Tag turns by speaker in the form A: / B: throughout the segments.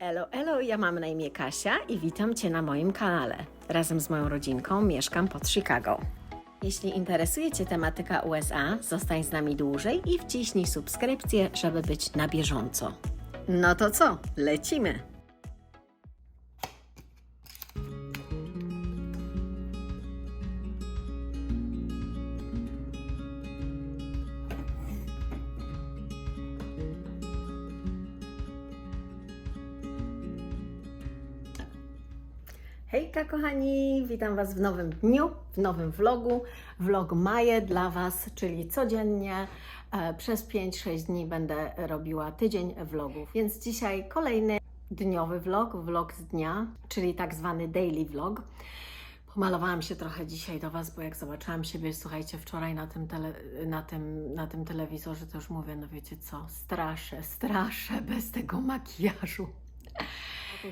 A: Elo, elo, ja mam na imię Kasia i witam Cię na moim kanale. Razem z moją rodzinką mieszkam pod Chicago. Jeśli interesuje Cię tematyka USA, zostań z nami dłużej i wciśnij subskrypcję, żeby być na bieżąco. No to co, lecimy! Kochani, witam Was w nowym dniu, w nowym vlogu. Vlog Maje dla Was, czyli codziennie e, przez 5-6 dni będę robiła tydzień vlogów. Więc dzisiaj kolejny dniowy vlog, vlog z dnia, czyli tak zwany daily vlog. Pomalowałam się trochę dzisiaj do Was, bo jak zobaczyłam siebie, słuchajcie, wczoraj na tym, tele, na tym, na tym telewizorze, to już mówię, no wiecie co, straszę, straszę bez tego makijażu.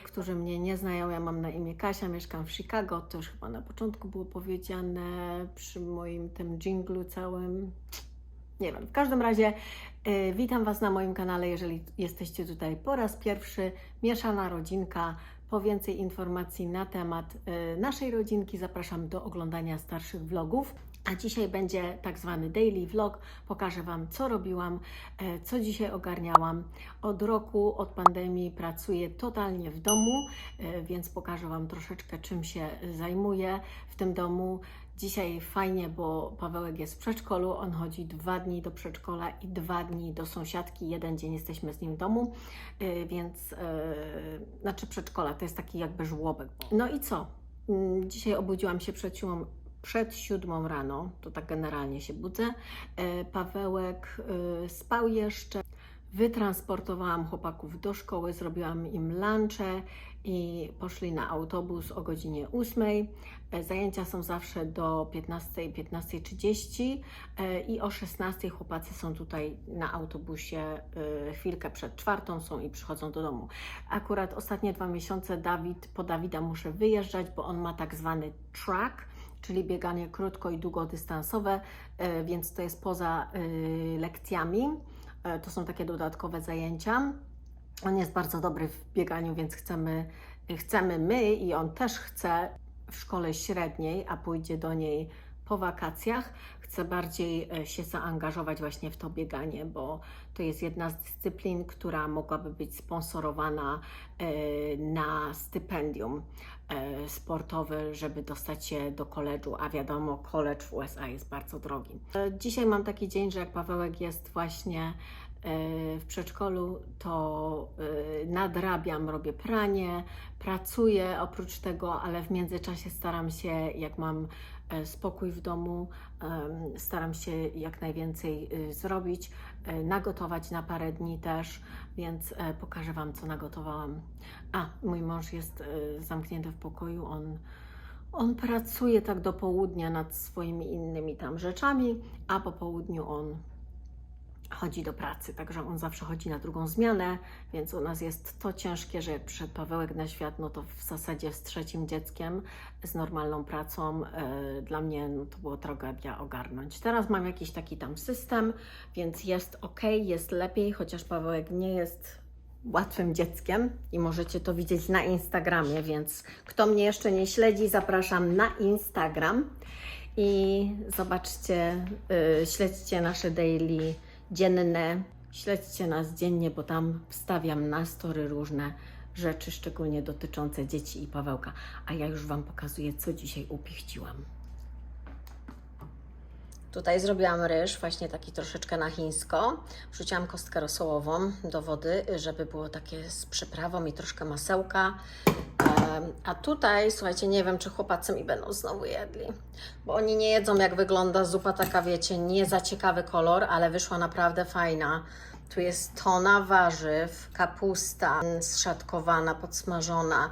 A: Którzy mnie nie znają, ja mam na imię Kasia, mieszkam w Chicago, to już chyba na początku było powiedziane przy moim tym dżinglu całym. Nie wiem, w każdym razie y, witam Was na moim kanale, jeżeli jesteście tutaj po raz pierwszy, mieszana rodzinka. Po więcej informacji na temat y, naszej rodzinki zapraszam do oglądania starszych vlogów. A dzisiaj będzie tak zwany daily vlog. Pokażę Wam, co robiłam, e, co dzisiaj ogarniałam. Od roku, od pandemii pracuję totalnie w domu, e, więc pokażę Wam troszeczkę, czym się zajmuję w tym domu. Dzisiaj fajnie, bo Pawełek jest w przedszkolu. On chodzi dwa dni do przedszkola i dwa dni do sąsiadki. Jeden dzień jesteśmy z nim w domu, e, więc e, znaczy przedszkola to jest taki jakby żłobek. No i co? Mm, Dzisiaj obudziłam się przed siódmą, przed siódmą rano, to tak generalnie się budzę. E, Pawełek spał jeszcze. Wytransportowałam chłopaków do szkoły, zrobiłam im lunche i poszli na autobus o godzinie 8. E, Zajęcia są zawsze do 15, 15.30 e, i o 16 chłopacy są tutaj na autobusie e, chwilkę przed czwartą są i przychodzą do domu. Akurat ostatnie dwa miesiące Dawid, po Dawida muszę wyjeżdżać, bo on ma tak zwany track, czyli bieganie krótko i długodystansowe, więc to jest poza lekcjami. E, To są takie dodatkowe zajęcia. On jest bardzo dobry w bieganiu, więc chcemy, chcemy my i on też chce w szkole średniej, a pójdzie do niej po wakacjach. Chce bardziej e, się zaangażować właśnie w to bieganie, bo to jest jedna z dyscyplin, która mogłaby być sponsorowana e, na stypendium e, sportowe, żeby dostać się do koledżu, a wiadomo, college w USA jest bardzo drogi. Dzisiaj mam taki dzień, że jak Pawełek jest właśnie w przedszkolu, to nadrabiam, robię pranie, pracuję oprócz tego, ale w międzyczasie staram się, jak mam spokój w domu, staram się jak najwięcej y, zrobić, e, nagotować na parę dni też, więc e, pokażę Wam, co nagotowałam. A, mój mąż jest e, zamknięty w pokoju, on on pracuje tak do południa nad swoimi innymi tam rzeczami, a po południu on chodzi do pracy, także on zawsze chodzi na drugą zmianę, więc u nas jest to ciężkie, że przyszedł Pawełek na świat, no to w zasadzie z trzecim dzieckiem, z normalną pracą, e, dla mnie no, to było tragedia ogarnąć. Teraz mam jakiś taki tam system, więc jest ok, jest lepiej, chociaż Pawełek nie jest łatwym dzieckiem i możecie to widzieć na Instagramie, więc kto mnie jeszcze nie śledzi, zapraszam na Instagram i zobaczcie, y, śledźcie nasze daily dzienne, śledźcie nas dziennie, bo tam wstawiam na story różne rzeczy, szczególnie dotyczące dzieci i Pawełka. A ja już Wam pokazuję, co dzisiaj upichciłam. Tutaj zrobiłam ryż, właśnie taki troszeczkę na chińsko. Wrzuciłam kostkę rosołową do wody, żeby było takie z przyprawą i troszkę masełka. A tutaj, słuchajcie, nie wiem, czy chłopacy mi będą znowu jedli, bo oni nie jedzą, jak wygląda zupa taka, wiecie, nie za ciekawy kolor, ale wyszła naprawdę fajna. Tu jest tona warzyw, kapusta zszatkowana, podsmażona,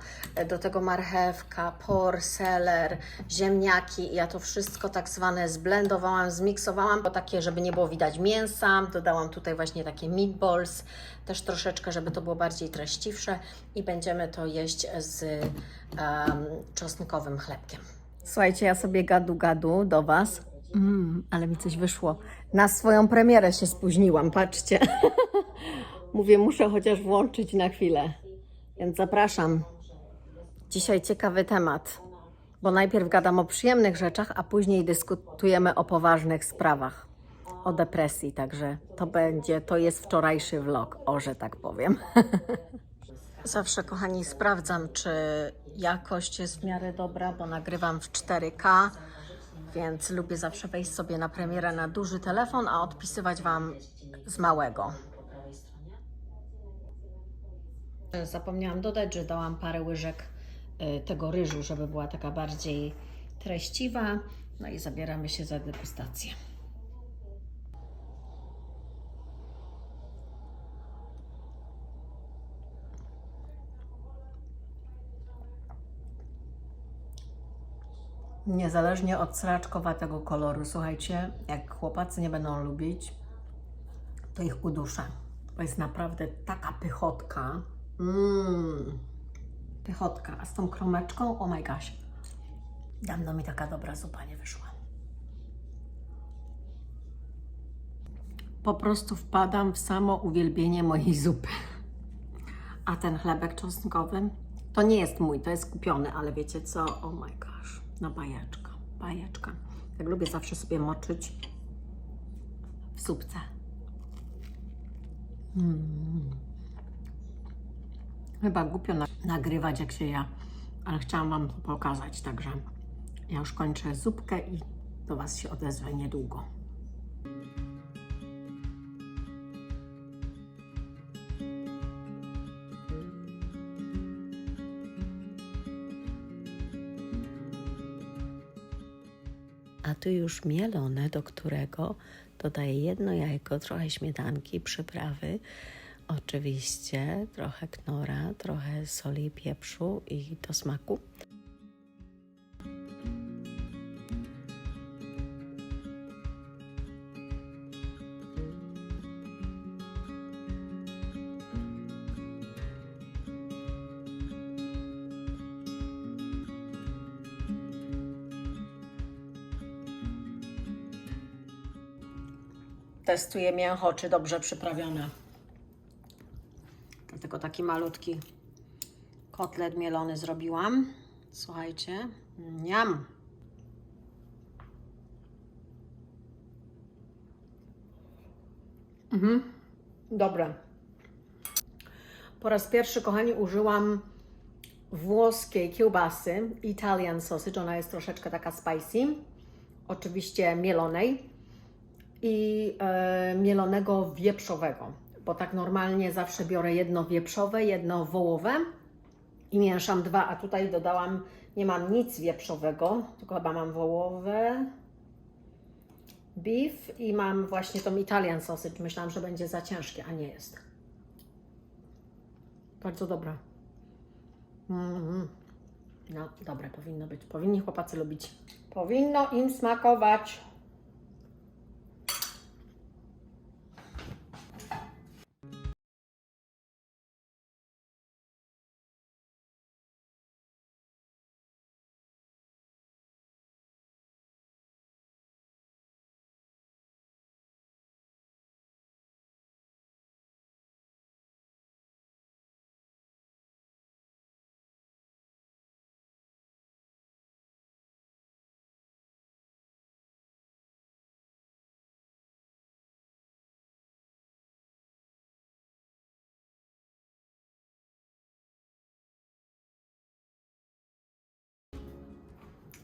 A: do tego marchewka, por, seler, ziemniaki. Ja to wszystko tak zwane zblendowałam, zmiksowałam, bo takie, żeby nie było widać mięsa. Dodałam tutaj właśnie takie meatballs, też troszeczkę, żeby to było bardziej treściwsze i będziemy to jeść z um, czosnkowym chlebkiem. Słuchajcie, ja sobie gadu gadu do Was. Mm, ale mi coś wyszło. Na swoją premierę się spóźniłam, patrzcie. Mówię, muszę chociaż włączyć na chwilę. Więc zapraszam. Dzisiaj ciekawy temat, bo najpierw gadam o przyjemnych rzeczach, a później dyskutujemy o poważnych sprawach, o depresji. Także to będzie, to jest wczorajszy vlog, o że tak powiem. Zawsze, kochani, sprawdzam, czy jakość jest w miarę dobra, bo nagrywam w 4K, więc lubię zawsze wejść sobie na premierę na duży telefon, a odpisywać Wam z małego. Zapomniałam dodać, że dałam parę łyżek y, tego ryżu, żeby była taka bardziej treściwa. No i zabieramy się za degustację. Niezależnie od sraczkowatego koloru, słuchajcie, jak chłopacy nie będą lubić, to ich uduszę. To jest naprawdę taka pychotka. Mmm, pychotka. A z tą kromeczką, oh my gosh. Dawno mi taka dobra zupa nie wyszła. Po prostu wpadam w samo uwielbienie mojej zupy. A ten chlebek czosnkowy to nie jest mój, to jest kupiony, ale wiecie co? Oh my gosh, no bajeczka, bajeczka. Tak lubię zawsze sobie moczyć w zupce. Mm. Chyba głupio na- nagrywać jak się ja, ale chciałam Wam to pokazać, także ja już kończę zupkę i do Was się odezwę niedługo.
B: A tu już mielone, do którego dodaję jedno jajko, trochę śmietanki, przyprawy, oczywiście trochę knora, trochę soli i pieprzu i do smaku.
A: Testuję mięcho, czy dobrze przyprawione. Dlatego taki malutki kotlet mielony zrobiłam. Słuchajcie, niam. Mhm, dobre. Po raz pierwszy, kochani, użyłam włoskiej kiełbasy, Italian sausage. Ona jest troszeczkę taka spicy. Oczywiście mielonej i e, mielonego wieprzowego, bo tak normalnie zawsze biorę jedno wieprzowe, jedno wołowe i mieszam dwa, a tutaj dodałam, nie mam nic wieprzowego, tylko chyba mam wołowe, beef i mam właśnie tą Italian sausage. Myślałam, że będzie za ciężkie, a nie jest. Bardzo dobre. Mm. No, dobre powinno być. Powinni chłopacy lubić. Powinno im smakować.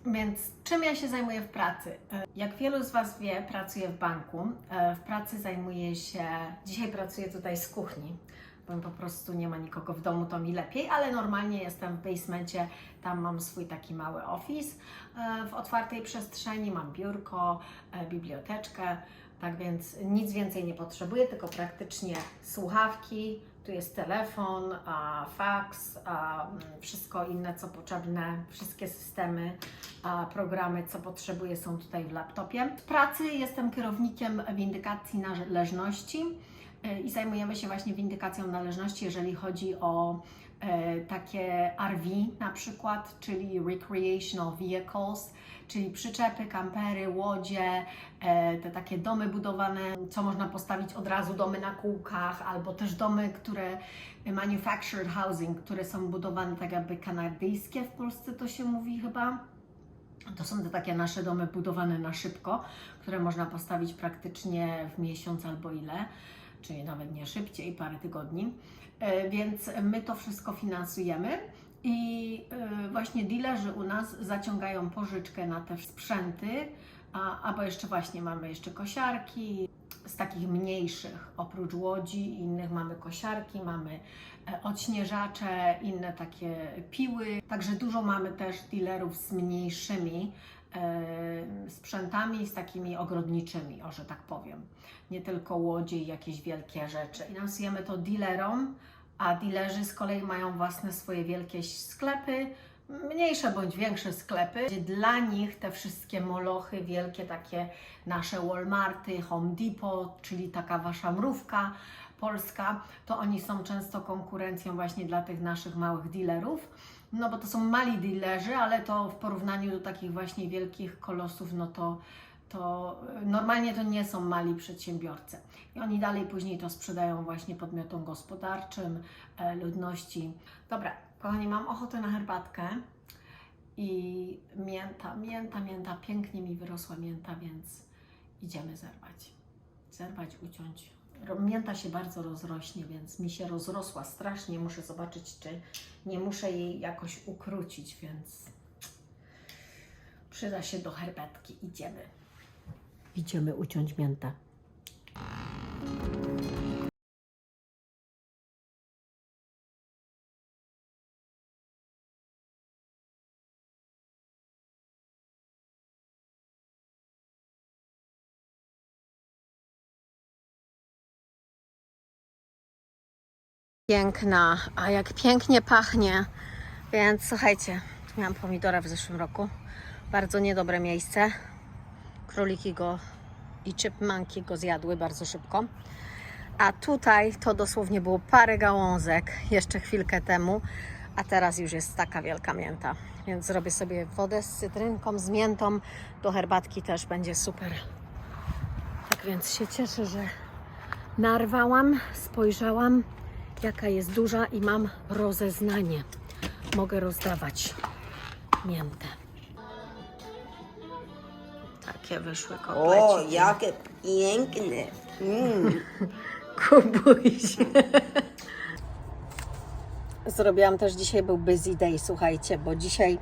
A: Więc czym ja się zajmuję w pracy? E, Jak wielu z Was wie, pracuję w banku. E, W pracy zajmuję się, dzisiaj pracuję tutaj z kuchni, bo po prostu nie ma nikogo w domu, to mi lepiej, ale normalnie jestem w basemencie, tam mam swój taki mały office w otwartej przestrzeni, mam biurko, e, biblioteczkę, tak więc nic więcej nie potrzebuję, tylko praktycznie słuchawki, tu jest telefon, a, fax, a, mm, wszystko inne, co potrzebne, wszystkie systemy, a, programy, co potrzebuję, są tutaj w laptopie. W pracy jestem kierownikiem windykacji należności y, i zajmujemy się właśnie windykacją należności, jeżeli chodzi o takie RV na przykład, czyli Recreational Vehicles, czyli przyczepy, kampery, łodzie, e, te takie domy budowane, co można postawić od razu, domy na kółkach, albo też domy, które manufactured housing, które są budowane tak jakby kanadyjskie w Polsce to się mówi chyba. To są te takie nasze domy budowane na szybko, które można postawić praktycznie w miesiąc albo ile, czyli nawet nie szybciej, parę tygodni. E, Więc my to wszystko finansujemy i e, właśnie dealerzy u nas zaciągają pożyczkę na te sprzęty, a, albo jeszcze właśnie mamy jeszcze kosiarki z takich mniejszych, oprócz łodzi i innych mamy kosiarki, mamy e, odśnieżacze, inne takie piły. Także dużo mamy też dealerów z mniejszymi sprzętami, z takimi ogrodniczymi, o że tak powiem. Nie tylko łodzie i jakieś wielkie rzeczy. Finansujemy to dealerom, a dealerzy z kolei mają własne swoje wielkie sklepy, mniejsze bądź większe sklepy, dla nich te wszystkie molochy, wielkie takie nasze Walmarty, Home Depot, czyli taka wasza mrówka polska, to oni są często konkurencją właśnie dla tych naszych małych dealerów. No bo to są mali dealerzy, ale to w porównaniu do takich właśnie wielkich kolosów, no to, to y, normalnie to nie są mali przedsiębiorcy. I oni dalej później to sprzedają właśnie podmiotom gospodarczym, e, ludności. Dobra, kochani, mam ochotę na herbatkę i mięta, mięta, mięta, pięknie mi wyrosła mięta, więc idziemy zerwać. Zerwać, uciąć. Mięta się bardzo rozrośnie, więc mi się rozrosła strasznie. Muszę zobaczyć, czy nie muszę jej jakoś ukrócić, więc przyda się do herbatki. Idziemy. Idziemy uciąć miętę. Piękna, a jak pięknie pachnie. Więc słuchajcie, miałam pomidora w zeszłym roku. Bardzo niedobre miejsce. Króliki go i chipmunki go zjadły bardzo szybko. A tutaj to dosłownie było parę gałązek jeszcze chwilkę temu, a teraz już jest taka wielka mięta. Więc zrobię sobie wodę z cytrynką, z miętą. Do herbatki też będzie super. Tak więc się cieszę, że narwałam, spojrzałam, jaka jest duża i mam rozeznanie. Mogę rozdawać miętę. Takie wyszły
C: O,
A: kotleciki.
C: jakie piękne. Mm.
A: Kubuj się. Zrobiłam też dzisiaj, był busy day, słuchajcie, bo dzisiaj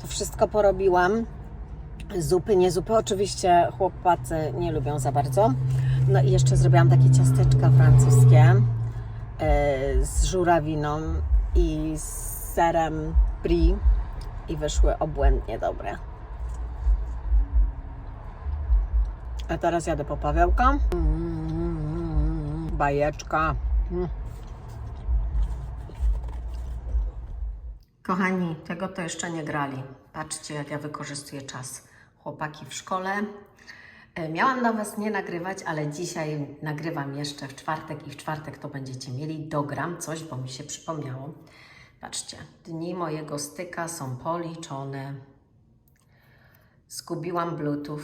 A: to wszystko porobiłam. Zupy, nie zupy, oczywiście chłopacy nie lubią za bardzo. No i jeszcze zrobiłam takie ciasteczka francuskie z żurawiną i z serem brie i wyszły obłędnie dobre. A teraz jadę po Pawełka. Bajeczka. Kochani, tego to jeszcze nie grali. Patrzcie, jak ja wykorzystuję czas. Chłopaki w szkole. E, Miałam na Was nie nagrywać, ale dzisiaj nagrywam jeszcze w czwartek i w czwartek to będziecie mieli. Dogram coś, bo mi się przypomniało. Patrzcie, dni mojego styka są policzone. Zgubiłam Bluetooth.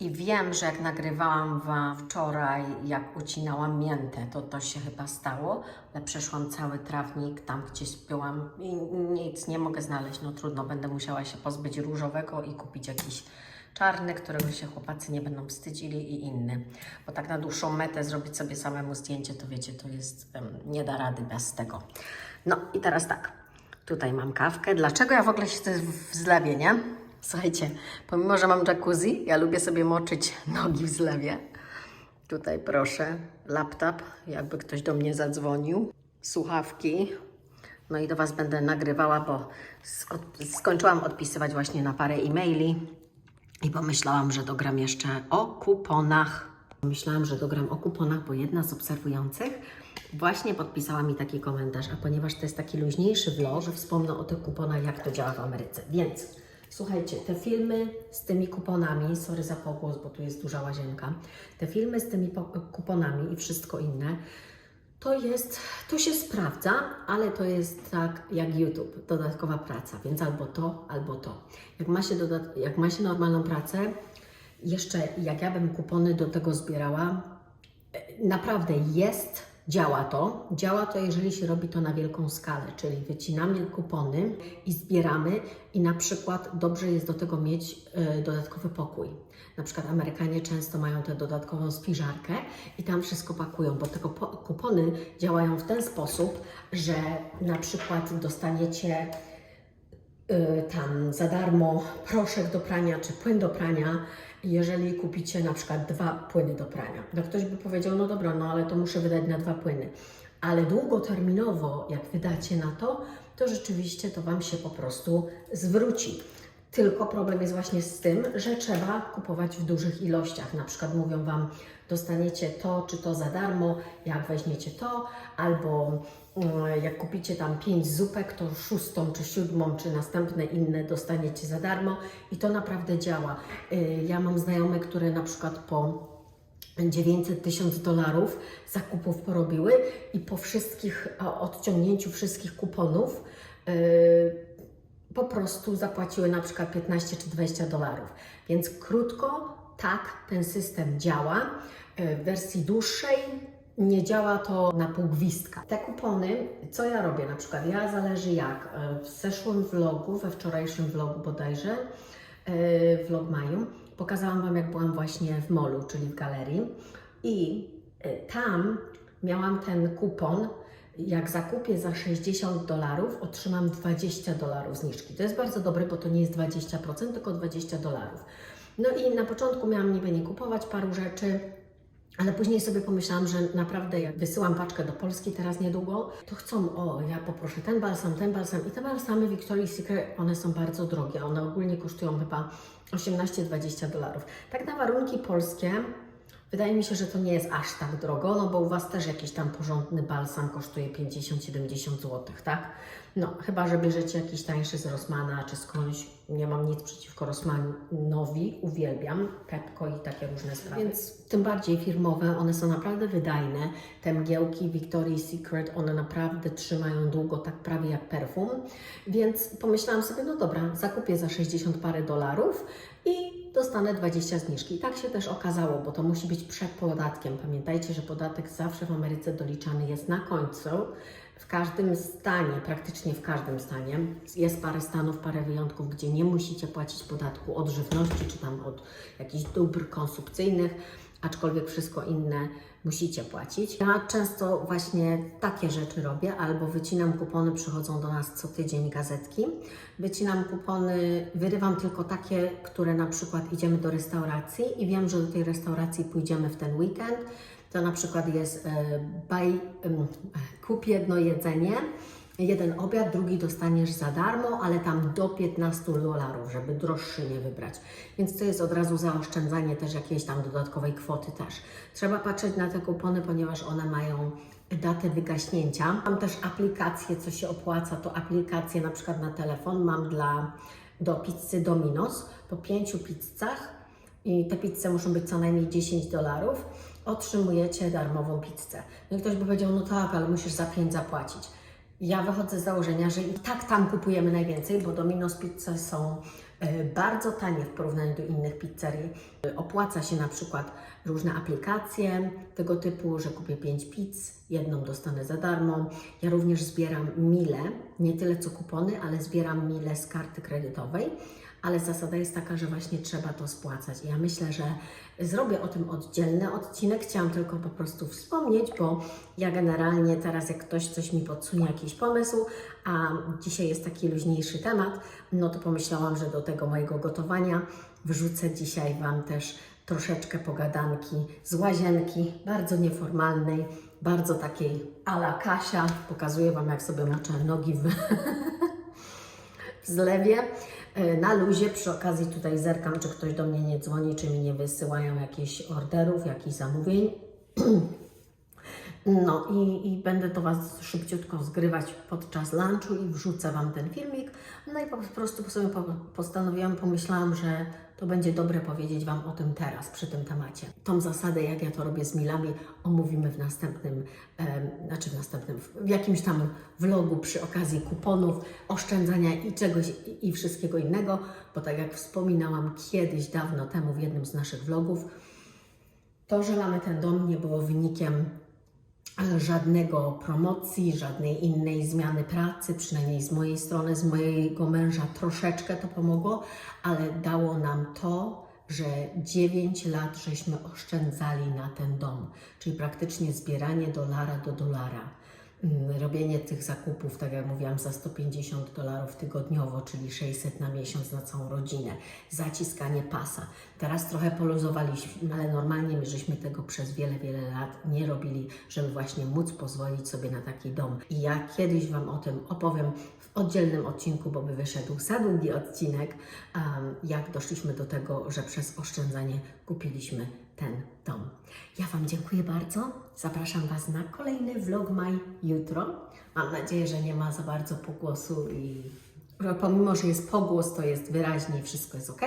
A: I wiem, że jak nagrywałam Wam wczoraj, jak ucinałam miętę, to to się chyba stało, ale przeszłam cały trawnik, tam gdzieś byłam i nic nie mogę znaleźć. No trudno, będę musiała się pozbyć różowego i kupić jakiś czarny, którego się chłopacy nie będą wstydzili i inny. Bo tak na dłuższą metę zrobić sobie samemu zdjęcie, to wiecie, to jest, nie da rady bez tego. No i teraz tak, tutaj mam kawkę. Dlaczego ja w ogóle siedzę w zlewie, nie? Słuchajcie, pomimo, że mam jacuzzi, ja lubię sobie moczyć nogi w zlewie. Tutaj proszę, laptop, jakby ktoś do mnie zadzwonił, słuchawki. No i do Was będę nagrywała, bo sk- skończyłam odpisywać właśnie na parę e-maili i pomyślałam, że dogram jeszcze o kuponach. Myślałam, że dogram o kuponach, bo jedna z obserwujących właśnie podpisała mi taki komentarz, a ponieważ to jest taki luźniejszy vlog, wspomnę o tych kuponach, jak to działa w Ameryce. Więc słuchajcie, te filmy z tymi kuponami, sorry za pogłos, bo tu jest duża łazienka, te filmy z tymi po- kuponami i wszystko inne, To jest, to się sprawdza, ale to jest tak jak YouTube, dodatkowa praca, więc albo to, albo to. Jak ma się, dodat- jak ma się normalną pracę, jeszcze jak ja bym kupony do tego zbierała, e, naprawdę jest, działa to. Działa to, jeżeli się robi to na wielką skalę, czyli wycinamy kupony i zbieramy i na przykład dobrze jest do tego mieć e, dodatkowy pokój. Na przykład Amerykanie często mają tę dodatkową spiżarkę i tam wszystko pakują, bo te kupo- kupony działają w ten sposób, że na przykład dostaniecie y, tam za darmo proszek do prania czy płyn do prania, jeżeli kupicie na przykład dwa płyny do prania. No ktoś by powiedział, no dobra, no ale to muszę wydać na dwa płyny. Ale długoterminowo, jak wydacie na to, to rzeczywiście to Wam się po prostu zwróci. Tylko problem jest właśnie z tym, że trzeba kupować w dużych ilościach. Na przykład mówią Wam, dostaniecie to czy to za darmo, jak weźmiecie to, albo mm, jak kupicie tam pięć zupek, to szóstą czy siódmą, czy następne inne dostaniecie za darmo i to naprawdę działa. Y, Ja mam znajome, które na przykład po 900 tysięcy dolarów zakupów porobiły i po wszystkich odciągnięciu wszystkich kuponów yy, po prostu zapłaciły na przykład 15 czy 20 dolarów. Więc krótko, tak, ten system działa. Yy, W wersji dłuższej nie działa to na pół gwizdka. Te kupony, co ja robię na przykład? Ja zależy jak. Yy, W zeszłym vlogu, we wczorajszym vlogu bodajże, yy, vlog maju, pokazałam Wam jak byłam właśnie w molu, czyli w galerii i tam miałam ten kupon jak zakupię za 60 dolarów, otrzymam 20 dolarów zniżki. To jest bardzo dobre, bo to nie jest 20%, tylko 20 dolarów. No i na początku miałam niby nie kupować paru rzeczy, ale później sobie pomyślałam, że naprawdę jak wysyłam paczkę do Polski teraz niedługo, to chcą, o ja poproszę ten balsam, ten balsam i te balsamy Victoria's Secret, one są bardzo drogie, one ogólnie kosztują chyba 18-20 dolarów. Tak na warunki polskie, Wydaje mi się, że to nie jest aż tak drogo, no bo u Was też jakiś tam porządny balsam kosztuje 50-70 zł, tak? No, chyba, że bierzecie jakiś tańszy z Rossmana czy skądś. Nie mam nic przeciwko Rossmanowi, uwielbiam Pepko i takie różne sprawy. Więc tym bardziej firmowe, one są naprawdę wydajne. Te mgiełki Victoria's Secret, one naprawdę trzymają długo, tak prawie jak perfum. Więc pomyślałam sobie, no dobra, zakupię za 60 parę dolarów i dostanę 20 zniżki. I tak się też okazało, bo to musi być przed podatkiem. Pamiętajcie, że podatek zawsze w Ameryce doliczany jest na końcu. W każdym stanie, praktycznie w każdym stanie, jest parę stanów, parę wyjątków, gdzie nie musicie płacić podatku od żywności czy tam od jakichś dóbr konsumpcyjnych, aczkolwiek wszystko inne musicie płacić. Ja często właśnie takie rzeczy robię, albo wycinam kupony, przychodzą do nas co tydzień gazetki. Wycinam kupony, wyrywam tylko takie, które na przykład idziemy do restauracji i wiem, że do tej restauracji pójdziemy w ten weekend. To na przykład jest e, buy, em, kup jedno jedzenie, jeden obiad, drugi dostaniesz za darmo, ale tam do 15 dolarów, żeby droższy nie wybrać. Więc to jest od razu zaoszczędzanie też jakiejś tam dodatkowej kwoty też. Trzeba patrzeć na te kupony, ponieważ one mają datę wygaśnięcia. Mam też aplikacje, co się opłaca, to aplikacje na przykład na telefon mam dla do pizzy Domino's po pięciu pizzach i te pizze muszą być co najmniej 10 dolarów, otrzymujecie darmową pizzę. No i ktoś by powiedział, no tak, ale musisz za 5 zapłacić. Ja wychodzę z założenia, że i tak tam kupujemy najwięcej, bo Domino's pizze są e, bardzo tanie w porównaniu do innych pizzerii. E, Opłaca się na przykład różne aplikacje tego typu, że kupię 5 pizz, jedną dostanę za darmo. Ja również zbieram mile, nie tyle co kupony, ale zbieram mile z karty kredytowej. Ale zasada jest taka, że właśnie trzeba to spłacać. Ja myślę, że zrobię o tym oddzielny odcinek. Chciałam tylko po prostu wspomnieć, bo ja generalnie teraz, jak ktoś coś mi podsunie, jakiś pomysł, a dzisiaj jest taki luźniejszy temat, no to pomyślałam, że do tego mojego gotowania wrzucę dzisiaj Wam też troszeczkę pogadanki z łazienki, bardzo nieformalnej, bardzo takiej ala Kasia. Pokazuję Wam, jak sobie moczę nogi w, w zlewie. E, Na luzie przy okazji tutaj zerkam, czy ktoś do mnie nie dzwoni, czy mi nie wysyłają jakichś orderów, jakichś zamówień. No i, i będę to Was szybciutko zgrywać podczas lunchu i wrzucę Wam ten filmik. No i po prostu sobie po- postanowiłam, pomyślałam, że to będzie dobre powiedzieć Wam o tym teraz, przy tym temacie. Tą zasadę, jak ja to robię z milami, omówimy w następnym, em, znaczy w następnym, w jakimś tam vlogu przy okazji kuponów, oszczędzania i czegoś i, i wszystkiego innego, bo tak jak wspominałam kiedyś, dawno temu w jednym z naszych vlogów, to, że mamy ten dom nie było wynikiem e, żadnego promocji, żadnej innej zmiany pracy, przynajmniej z mojej strony, z mojego męża troszeczkę to pomogło, ale dało nam to, że 9 lat żeśmy oszczędzali na ten dom, czyli praktycznie zbieranie dolara do dolara. Mm, Robienie tych zakupów, tak jak mówiłam, za 150 dolarów tygodniowo, czyli 600 na miesiąc na całą rodzinę, zaciskanie pasa. Teraz trochę poluzowaliśmy, ale normalnie my żeśmy tego przez wiele, wiele lat nie robili, żeby właśnie móc pozwolić sobie na taki dom. I ja kiedyś Wam o tym opowiem w oddzielnym odcinku, bo by wyszedł za długi odcinek, jak doszliśmy do tego, że przez oszczędzanie kupiliśmy ten dom. Ja Wam dziękuję bardzo. Zapraszam Was na kolejny vlog maj jutro. Mam nadzieję, że nie ma za bardzo pogłosu i pomimo, że jest pogłos, to jest wyraźnie wszystko jest ok.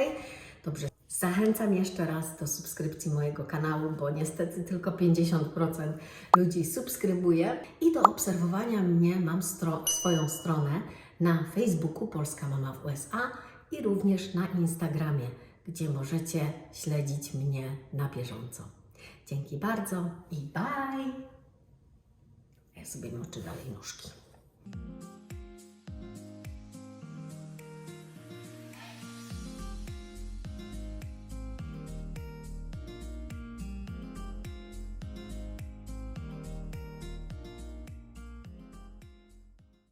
A: Dobrze. Zachęcam jeszcze raz do subskrypcji mojego kanału, bo niestety tylko 50% ludzi subskrybuje i do obserwowania mnie mam stro- swoją stronę na Facebooku Polska Mama w USA i również na Instagramie, gdzie możecie śledzić mnie na bieżąco. Dzięki bardzo i bye! Ja sobie moczę dalej nóżki.